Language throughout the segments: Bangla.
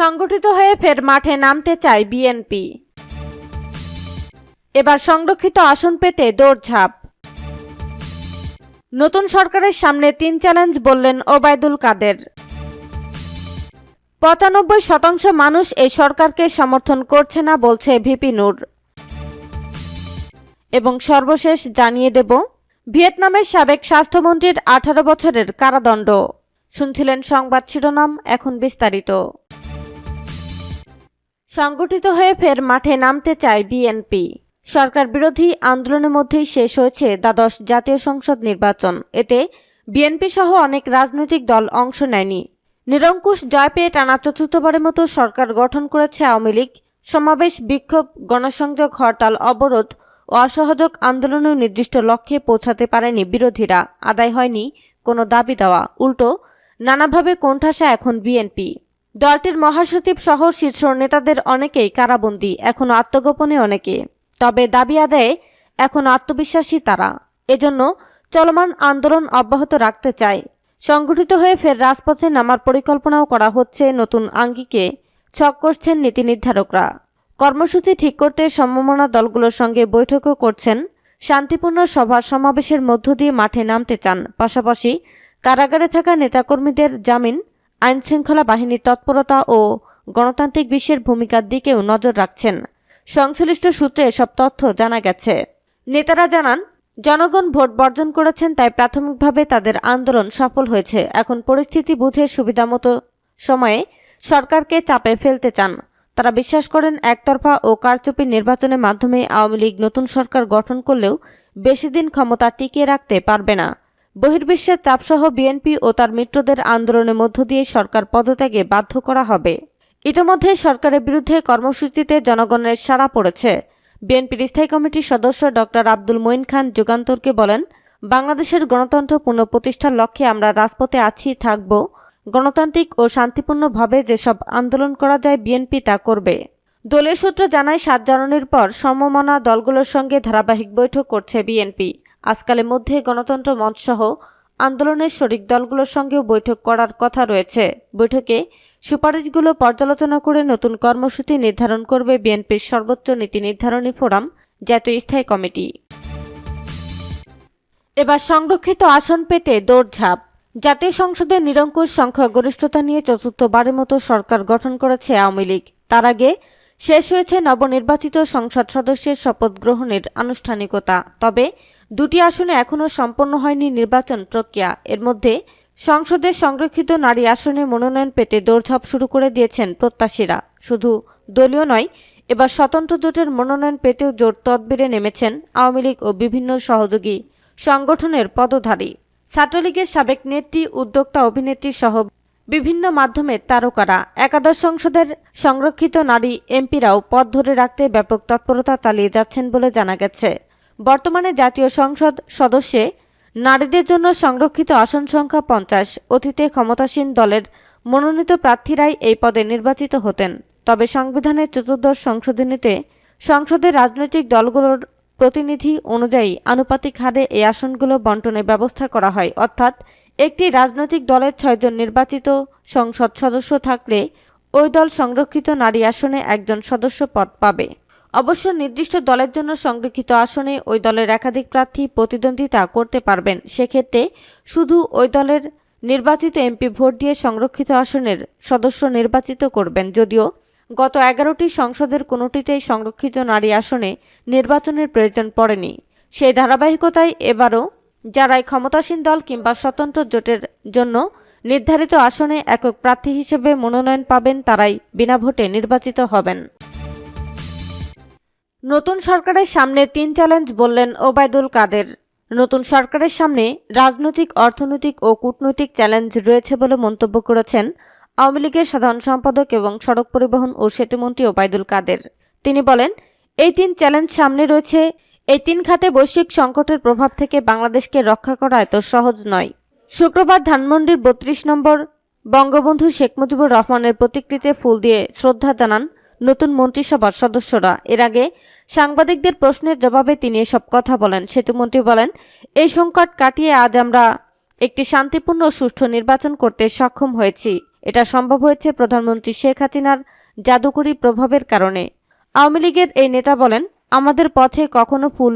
সংগঠিত হয়ে ফের মাঠে নামতে চায় বিএনপি। এবার সংরক্ষিত আসন পেতে দৌড়ঝাঁপ। নতুন সরকারের সামনে তিন চ্যালেঞ্জ বললেন ওবায়দুল কাদের। পঁচানব্বই শতাংশ মানুষ এই সরকারকে সমর্থন করছে না বলছে ভিপি নূর। এবং সর্বশেষ জানিয়ে দেব, ভিয়েতনামের সাবেক স্বাস্থ্যমন্ত্রীর আঠারো বছরের কারাদণ্ড। শুনছিলেন সংবাদ শিরোনাম, এখন বিস্তারিত। সংগঠিত হয়ে ফের মাঠে নামতে চায় বিএনপি। সরকার বিরোধী আন্দোলনের মধ্যেই শেষ হয়েছে দ্বাদশ জাতীয় সংসদ নির্বাচন। এতে বিএনপি সহ অনেক রাজনৈতিক দল অংশ নেয়নি। নিরঙ্কুশ জয় পেয়ে টানা চতুর্থবারের মতো সরকার গঠন করেছে আওয়ামী লীগ। সমাবেশ, বিক্ষোভ, গণসংযোগ, হরতাল, অবরোধ ও অসহযোগ আন্দোলনেও নির্দিষ্ট লক্ষ্যে পৌঁছাতে পারেনি বিরোধীরা। আদায় হয়নি কোনো দাবি দেওয়া। উল্টো, নানাভাবে কোণঠাসা এখন বিএনপি। দলটির মহাসচিব সহ শীর্ষ নেতাদের অনেকেই কারাবন্দী এখনও আত্মগোপনে অনেকে। তবে দাবি আদায়ে এখন আত্মবিশ্বাসী তারা। এজন্য চলমান আন্দোলন অব্যাহত রাখতে চায়। সংগঠিত হয়ে ফের রাজপথে নামার পরিকল্পনাও করা হচ্ছে নতুন আঙ্গিকে। ছক করছেন নীতি নির্ধারকরা। কর্মসূচি ঠিক করতে সম্ভাবনা দলগুলোর সঙ্গে বৈঠকও করছেন। শান্তিপূর্ণ সভা সমাবেশের মধ্য দিয়ে মাঠে নামতে চান। পাশাপাশি কারাগারে থাকা নেতাকর্মীদের জামিন আইনশৃঙ্খলা বাহিনীর তৎপরতা ও গণতান্ত্রিক বিশ্বের ভূমিকার দিকেও নজর রাখছেন। সংশ্লিষ্ট সূত্রে এসব তথ্য জানা গেছে। নেতারা জানান, জনগণ ভোট বর্জন করেছেন তাই প্রাথমিকভাবে তাদের আন্দোলন সফল হয়েছে। এখন পরিস্থিতি বুঝে সুবিধামতো সময়ে সরকারকে চাপে ফেলতে চান। তারা বিশ্বাস করেন, একতরফা ও কারচুপির নির্বাচনের মাধ্যমে আওয়ামী লীগ নতুন সরকার গঠন করলেও বেশি দিন ক্ষমতা টিকিয়ে রাখতে পারবে না। বহির্বিশ্বের চাপসহ বিএনপি ও তার মিত্রদের আন্দোলনের মধ্য দিয়ে সরকার পদত্যাগে বাধ্য করা হবে। ইতোমধ্যে সরকারের বিরুদ্ধে কর্মসূচিতে জনগণের সাড়া পড়েছে। বিএনপির স্থায়ী কমিটির সদস্য ডক্টর আব্দুল মঈন খান যুগান্তরকে বলেন, বাংলাদেশের গণতন্ত্র পুনঃপ্রতিষ্ঠার লক্ষ্যে আমরা রাজপথে আছি, থাকব। গণতান্ত্রিক ও শান্তিপূর্ণভাবে যেসব আন্দোলন করা যায়, বিএনপি তা করবে। দলীয় সূত্র জানায়, সাত জানুয়ারির পর সমমনা দলগুলোর সঙ্গে ধারাবাহিক বৈঠক করছে বিএনপি। আজকালের মধ্যে গণতন্ত্র মঞ্চসহ আন্দোলনের শরিক দলগুলোর সঙ্গেও বৈঠক করার কথা রয়েছে। বৈঠকে সুপারিশগুলো পর্যালোচনা করে নতুন কর্মসূচি নির্ধারণ করবে বিএনপির সর্বোচ্চ নীতি নির্ধারণী ফোরাম, জাতীয় স্থায়ী কমিটি। এবার সংরক্ষিত আসন পেতে দৌড়ঝাঁপ। জাতীয় সংসদের নিরঙ্কুশ সংখ্যাগরিষ্ঠতা নিয়ে চতুর্থবারের মতো সরকার গঠন করেছে আওয়ামী লীগ। তার আগে শেষ হয়েছে নবনির্বাচিত সংসদ সদস্যের শপথ গ্রহণের আনুষ্ঠানিকতা। তবে দুটি আসনে এখনও সম্পন্ন হয়নি নির্বাচন প্রক্রিয়া। এর মধ্যে সংসদের সংরক্ষিত নারী আসনে মনোনয়ন পেতে দৌড়ঝাঁপ শুরু করে দিয়েছেন প্রত্যাশীরা। শুধু দলীয় নয়, এবার স্বতন্ত্র জোটের মনোনয়ন পেতেও জোর তদবিরে নেমেছেন আওয়ামী লীগ ও বিভিন্ন সহযোগী সংগঠনের পদধারী। ছাত্রলীগের সাবেক নেত্রী, উদ্যোক্তা, অভিনেত্রী সহ বিভিন্ন মাধ্যমে তারকারা। একাদশ সংসদের সংরক্ষিত নারী এমপিরাও পথ ধরে রাখতে ব্যাপক তৎপরতা চালিয়ে যাচ্ছেন বলে জানা গেছে। বর্তমানে জাতীয় সংসদ সদস্যে নারীদের জন্য সংরক্ষিত আসন সংখ্যা পঞ্চাশ। অতীতে ক্ষমতাসীন দলের মনোনীত প্রার্থীরাই এই পদে নির্বাচিত হতেন। তবে সংবিধানের চতুর্দশ সংশোধনীতে সংসদের রাজনৈতিক দলগুলোর প্রতিনিধি অনুযায়ী আনুপাতিক হারে এই আসনগুলো বন্টনের ব্যবস্থা করা হয়। অর্থাৎ একটি রাজনৈতিক দলের ছয়জন নির্বাচিত সংসদ সদস্য থাকলে ওই দল সংরক্ষিত নারী আসনে একজন সদস্য পদ পাবে। অবশ্য নির্দিষ্ট দলের জন্য সংরক্ষিত আসনে ওই দলের একাধিক প্রার্থী প্রতিদ্বন্দ্বিতা করতে পারবেন। সেক্ষেত্রে শুধু ওই দলের নির্বাচিত এমপি ভোট দিয়ে সংরক্ষিত আসনের সদস্য নির্বাচিত করবেন। যদিও গত এগারোটি সংসদের কোনোটিতেই সংরক্ষিত নারী আসনে নির্বাচনের প্রয়োজন পড়েনি। সেই ধারাবাহিকতায় এবারও যারাই ক্ষমতাসীন দল কিংবা স্বতন্ত্র জোটের জন্য নির্ধারিত আসনে একক প্রার্থী হিসেবে মনোনয়ন পাবেন, তারাই বিনা ভোটে নির্বাচিত হবেন। নতুন সরকারের সামনে তিন চ্যালেঞ্জ বললেন ওবায়দুল কাদের। নতুন সরকারের সামনে রাজনৈতিক, অর্থনৈতিক ও কূটনৈতিক চ্যালেঞ্জ রয়েছে বলে মন্তব্য করেছেন আওয়ামী লীগের সাধারণ সম্পাদক এবং সড়ক পরিবহন ও সেতুমন্ত্রী ওবায়দুল কাদের। তিনি বলেন, এই তিন চ্যালেঞ্জ সামনে রয়েছে। এই তিন খাতে বৈশ্বিক সংকটের প্রভাব থেকে বাংলাদেশকে রক্ষা করা এত সহজ নয়। শুক্রবার ধানমন্ডির বত্রিশ নম্বর বঙ্গবন্ধু শেখ মুজিবুর রহমানের প্রতিকৃতিতে ফুল দিয়ে শ্রদ্ধা জানান নতুন মন্ত্রিসভার সদস্যরা। এর আগে সাংবাদিকদের প্রশ্নের জবাবে তিনি এসব কথা বলেন। সেতুমন্ত্রী বলেন এই সংকট কাটিয়ে আজ আমরা একটি শান্তিপূর্ণ সুষ্ঠু নির্বাচন করতে সক্ষম হয়েছি। এটা সম্ভব হয়েছে প্রধানমন্ত্রী শেখ হাসিনার জাদুকরী প্রভাবের কারণে। আওয়ামী লীগের এই নেতা বলেন, আমাদের পথে কখনো ফুল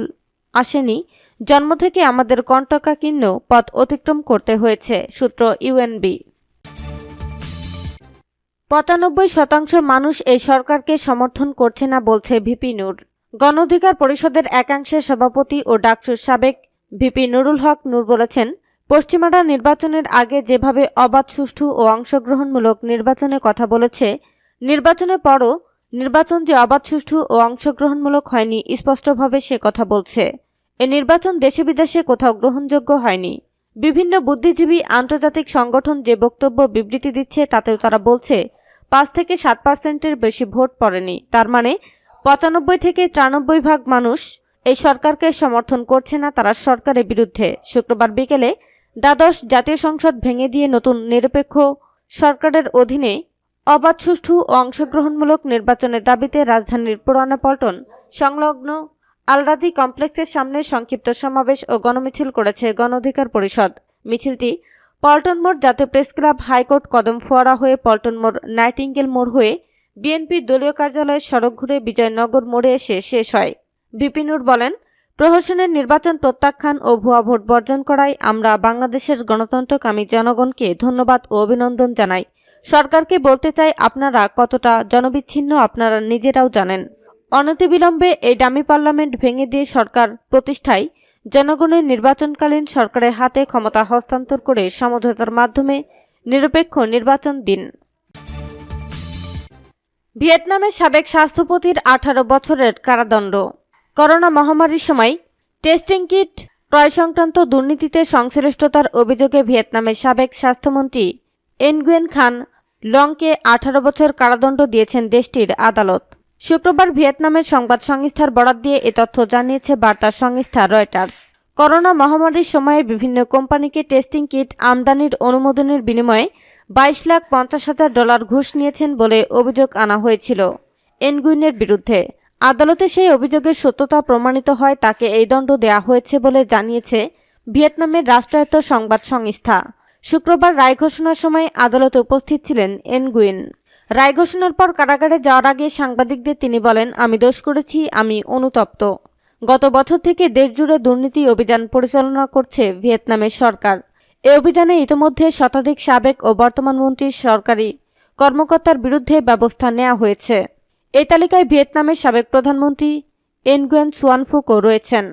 আসেনি। জন্ম থেকে আমাদের কণ্টকাকীর্ণ পথ অতিক্রম করতে হয়েছে। সূত্র ইউএনবি। পঁচানব্বই শতাংশ মানুষ এই সরকারকে সমর্থন করছে না বলছে ভিপি নূর। গণ অধিকার পরিষদের একাংশের সভাপতি ও ডাকসুর সাবেক ভিপি নুরুল হক নূর বলেছেন, পশ্চিমারা নির্বাচনের আগে যেভাবে অবাধ, সুষ্ঠু ও অংশগ্রহণমূলক নির্বাচনে কথা বলেছে, নির্বাচনের পরও নির্বাচন যে অবাধ, সুষ্ঠু ও অংশগ্রহণমূলক হয়নি, স্পষ্টভাবে সে কথা বলছে। এ নির্বাচন দেশে বিদেশে কোথাও গ্রহণযোগ্য হয়নি। বিভিন্ন বুদ্ধিজীবী আন্তর্জাতিক সংগঠন যে বক্তব্য বিবৃতি দিচ্ছে, তাতেও তারা বলছে, পাঁচ থেকে সাত পার্সেন্টের বেশি ভোট পড়েনি। তার মানে পঁচানব্বই থেকে তিরানব্বই ভাগ মানুষ এই সরকারকে সমর্থন করছে না তারা সরকারের বিরুদ্ধে। শুক্রবার বিকেলে দ্বাদশ জাতীয় সংসদ ভেঙে দিয়ে নতুন নিরপেক্ষ সরকারের অধীনে অবাধ, সুষ্ঠু ও অংশগ্রহণমূলক নির্বাচনের দাবিতে রাজধানীর পুরানা পল্টন সংলগ্ন আলরাজি কমপ্লেক্সের সামনে সংক্ষিপ্ত সমাবেশ ও গণমিছিল করেছে গণ অধিকার পরিষদ। মিছিলটি পল্টন মোড় জাতীয় প্রেস ক্লাব হাইকোর্ট কদম ফোয়ারা হয়ে পল্টন মোড় নাইটিঙ্গেল মোড় হয়ে বিএনপির দলীয় কার্যালয়ের সড়ক ঘুরে বিজয়নগর মোড়ে এসে শেষ হয়। বিপিনুর বলেন, প্রহসনের নির্বাচন প্রত্যাখ্যান ও ভুয়া ভোট বর্জন করায় আমরা বাংলাদেশের গণতন্ত্রকামী জনগণকে ধন্যবাদ ও অভিনন্দন জানাই। সরকারকে বলতে চাই, আপনারা কতটা জনবিচ্ছিন্ন আপনারা নিজেরাও জানেন। অনতিবিলম্বে এই ডামি পার্লামেন্ট ভেঙে দিয়ে সরকার প্রতিষ্ঠায় জনগণের নির্বাচনকালীন সরকারের হাতে ক্ষমতা হস্তান্তর করে সমঝোতার মাধ্যমে নিরপেক্ষ নির্বাচন দিন। ভিয়েতনামের সাবেক স্বাস্থ্যপতির আঠারো বছরের কারাদণ্ড। করোনা মহামারীর সময় টেস্টিং কিট ক্রয় সংক্রান্ত দুর্নীতিতে সংশ্লিষ্টতার অভিযোগে ভিয়েতনামের সাবেক স্বাস্থ্যমন্ত্রী এনগুয়েন খান লংকে আঠারো বছর কারাদণ্ড দিয়েছেন দেশটির আদালত। শুক্রবার ভিয়েতনামের সংবাদ সংস্থার বরাত দিয়ে এ তথ্য জানিয়েছে বার্তা সংস্থা রয়টার্স। করোনা মহামারীর সময়ে বিভিন্ন কোম্পানিকে টেস্টিং কিট আমদানির অনুমোদনের বিনিময়ে বাইশ লাখ পঞ্চাশ হাজার ডলার ঘুষ নিয়েছেন বলে অভিযোগ আনা হয়েছিল। এনগুইনের বিরুদ্ধে আদালতে সেই অভিযোগের সত্যতা প্রমাণিত হয়, তাকে এই দণ্ড দেওয়া হয়েছে বলে জানিয়েছে ভিয়েতনামের রাষ্ট্রায়ত্ত সংবাদ সংস্থা। শুক্রবার রায় ঘোষণার সময় আদালতে উপস্থিত ছিলেন এনগুইন। রায় ঘোষণার পর কারাগারে যাওয়ার আগে সাংবাদিকদের তিনি বলেন, আমি দোষ করেছি, আমি অনুতপ্ত। গত বছর থেকে দেশজুড়ে দুর্নীতি অভিযান পরিচালনা করছে ভিয়েতনামের সরকার। এ অভিযানে ইতিমধ্যে শতাধিক সাবেক ও বর্তমান মন্ত্রীর সরকারি কর্মকর্তার বিরুদ্ধে ব্যবস্থা নেওয়া হয়েছে। এই তালিকায় ভিয়েতনামের সাবেক প্রধানমন্ত্রী এনগুয়েন সুয়ানফুকও রয়েছেন।